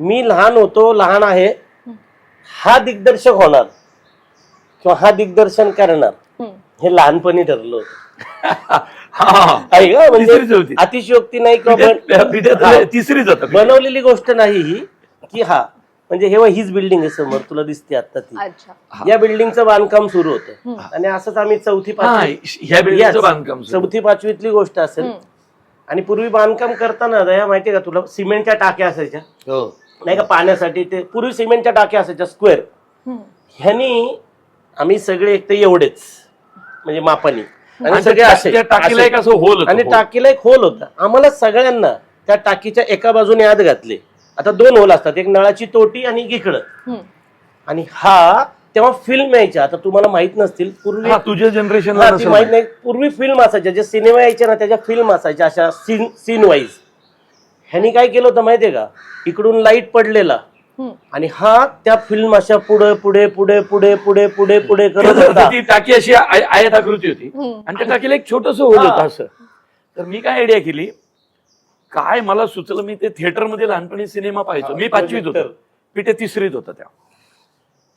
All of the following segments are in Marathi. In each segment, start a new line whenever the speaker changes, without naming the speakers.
मी लहान होतो लहान आहे. हा दिग्दर्शक होणार किंवा हा दिग्दर्शन करणार. हे लहानपणी ठरलं होतं.
हा.
म्हणजे. अतिशयोक्ती नाही किंवा.
तिसरीच होता
बनवलेली गोष्ट नाही ही की हा म्हणजे हे हीच बिल्डिंग आहे समोर तुला दिसते आता ती.
अच्छा.
या बिल्डिंगचं बांधकाम सुरू होतं. आणि असंच आम्ही चौथी
हा
पाचवी.
बांधकाम.
चौथी पाचवीतली गोष्ट असेल. आणि पूर्वी बांधकाम करताना दया माहितीये का तुला? सिमेंटच्या टाक्या असायच्या.
हो.
नाही का पाण्यासाठी ते पूर्वी सिमेंटच्या टाक्या असायच्या स्क्वेअर
हम्म.
ह्यानी आम्ही सगळे एक तर एवढेच म्हणजे मापानी. आणि सगळे असे
त्या टाकीला एक
असे.
होल
आणि टाकीला एक होल होता. आम्हाला सगळ्यांना त्या टाकीच्या एका बाजूने आत घातले. आता दोन होल असतात एक नळाची तोटी आणि एक इकडं.
हम्म.
आणि हा तेव्हा फिल्म यायच्या आता तुम्हाला माहीत नसतील पूर्वी
हा तुझ्या जनरेशनला
हा, ती माहीत नाही. पूर्वी फिल्म असायच्या जे सिनेमा यायचे ना त्याच्या फिल्म असायच्या अशा सीन सीन वाईज ह्यांनी काय केलं होतं माहितीये का? इकडून लाइट पडलेला. आणि हा त्या फिल्म अशा पुढे पुढे पुढे पुढे पुढे पुढे पुढे करत होता.
ती टाकी अशी आय- आयताकृती होती. आणि त्या टाकीला एक छोटस होल. होतं असं. तर मी काय आयडिया केली? काय मला सुचलं मी ते थिएटरमध्ये लहानपणी सिनेमा पाहायचो. मी पाचवीत होतो. पिठे तिसरीत होता त्या.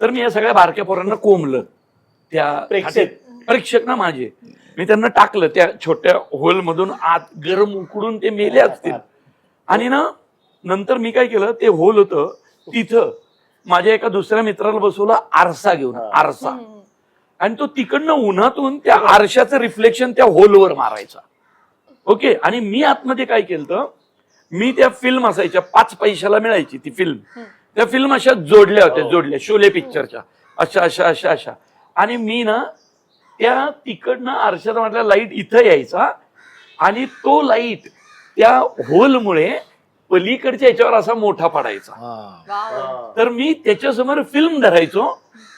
तर मी या सगळ्या बारक्या पोरांना कोंबलं. त्या
प्रेक्षक.
प्रेक्षक ना माझे. मी त्यांना टाकलं त्या छोट्या होल मधून आत गरम उकडून ते मेले असतील. आणि ना नंतर मी काय केलं ते होल होतं तिथं माझ्या एका दुसऱ्या मित्राला बसवला आरसा घेऊन आरसा. आणि तो तिकडनं उन्हातून त्या आरशाचं रिफ्लेक्शन त्या होलवर मारायचा. ओके? आणि मी आतमध्ये काय केलं मी त्या फिल्म असायच्या पाच पैशाला मिळायची ती फिल्म. त्या फिल्म अशा जोडल्या होत्या जोडल्या शोले पिक्चरच्या. अशा अशा अशा अशा. आणि मी ना त्या तिकडनं आरशाचा म्हटलं लाइट इथं यायचा. आणि तो लाइट त्या होलमुळे पलीकडच्या याच्यावर असा मोठा पडायचा.
हा.
तर मी त्याच्यासमोर फिल्म धरायचो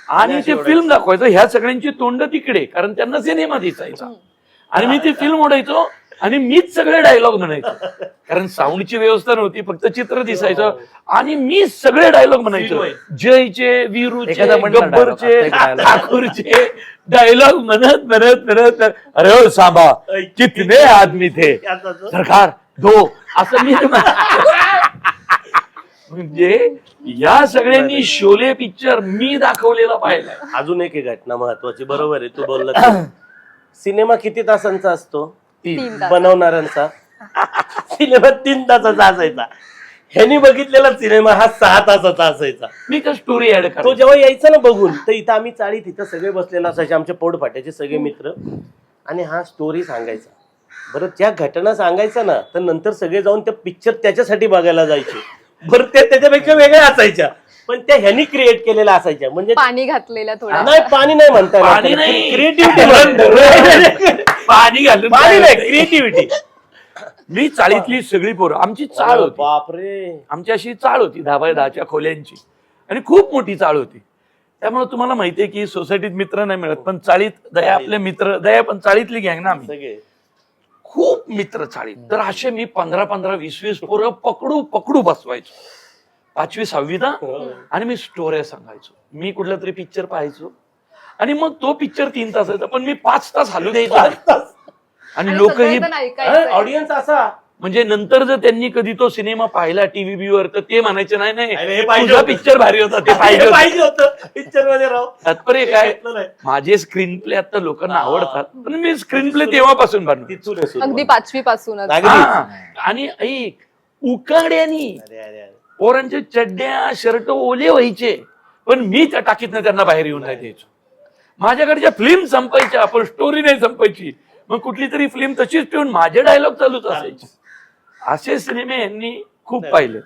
आणि ते फिल्म दाखवायचं. ह्या सगळ्यांची तोंड तिकडे कारण त्यांना सिनेमा दिसायचा. आणि मी ती फिल्म ओढायचो आणि मीच सगळे डायलॉग म्हणायचो. कारण साऊंडची व्यवस्था नव्हती फक्त चित्र दिसायचं. आणि मी सगळे डायलॉग म्हणायचो. जयचे वीरूचे गब्बरचे. ठाकूरचे डायलॉग म्हणत म्हणत म्हणत. अरे हो सांबा कितने आदमी थे. सरकार दो. असं मी. म्हणजे या सगळ्यांनी शोले पिक्चर मी दाखवलेला पाहिलाय.
अजून एक आहे घटना महत्वाची. बरोबर आहे तू बोलला सिनेमा किती तासांचा असतो?
तीन तास.
बनवणाऱ्यांचा? सिनेमा तीन तासाचा असायचा. ह्यांनी बघितलेला सिनेमा हा सहा तासाचा असायचा.
मी का स्टोरी ऍड
तो
करतो
जेव्हा यायचा ना बघून तर इथं आम्ही चाळीत इथं सगळे बसलेले असायचे आमचे पोटफाट्याचे सगळे मित्र. आणि हा स्टोरी सांगायचा. बरं त्या घटना सांगायचा ना तर नंतर सगळे जाऊन त्या पिक्चर त्याच्यासाठी बघायला जायचे. बरं त्या त्याच्यापेक्षा वेगळ्या असायच्या. पण त्या ह्यांनी क्रिएट केलेल्या असायच्या. म्हणजे
पाणी घातलेलं थोडं.
नाही पाणी नाही म्हणता
पाणी नाही.
क्रिएटिव्हिटी
पाणी घालून
पाणी नाही क्रिएटिव्हिटी
मी चाळीतली सगळी पोरं. आमची चाळ होती.
बापरे.
आमची अशी चाळ होती दहा बाय दहाच्या खोल्यांची. आणि खूप मोठी चाळ होती. त्यामुळे तुम्हाला माहितीये की सोसायटीत मित्र नाही मिळत पण चाळीत दया आपले मित्र दया पण चाळीतली गँग ना आम्ही.
सगळे.
खूप मित्र चाळीत. तर असे मी पंधरा पंधरा वीस वीस पोरं पकडू पकडू बसवायचो. पाचवी सहावी ना? आणि मी स्टोऱ्या सांगायचो. मी कुठला तरी पिक्चर पाहायचो. आणि मग तो पिक्चर तीन तासाचा पण मी पाच तास हलू द्यायचो. आणि लोकही.
ऑडियन्स असा
म्हणजे नंतर जर त्यांनी कधी तो सिनेमा पाहिला टीव्ही वर तर ते म्हणायचे नाही
अरे, हे
नाही
पाहिजे
तुझा
होतं."
पिक्चर भारी होता ते पाहिजे होतं.
पाहिजे होतं पिक्चरमध्ये राव
तात्पर्य काय. माझे स्क्रीन प्ले आता लोकांना आवडतात पण मी स्क्रीन प्ले तेव्हापासून
सुरुवात.
अगदी पाचवी.
हा. आणि ऐक उकाड्यानी
अरे अरे अरे
पोरांच्या चड्ड्या शर्ट ओले व्हायचे पण मी त्या टाकीतनं त्यांना बाहेर येऊन नाही द्यायचो माझ्याकडच्या फिल्म संपायच्या पण स्टोरी नाही संपायची मग कुठली तरी फिल्म तशीच ठेवून माझे डायलॉग चालूच असायचे असे सिनेमे यांनी खूप पाहिले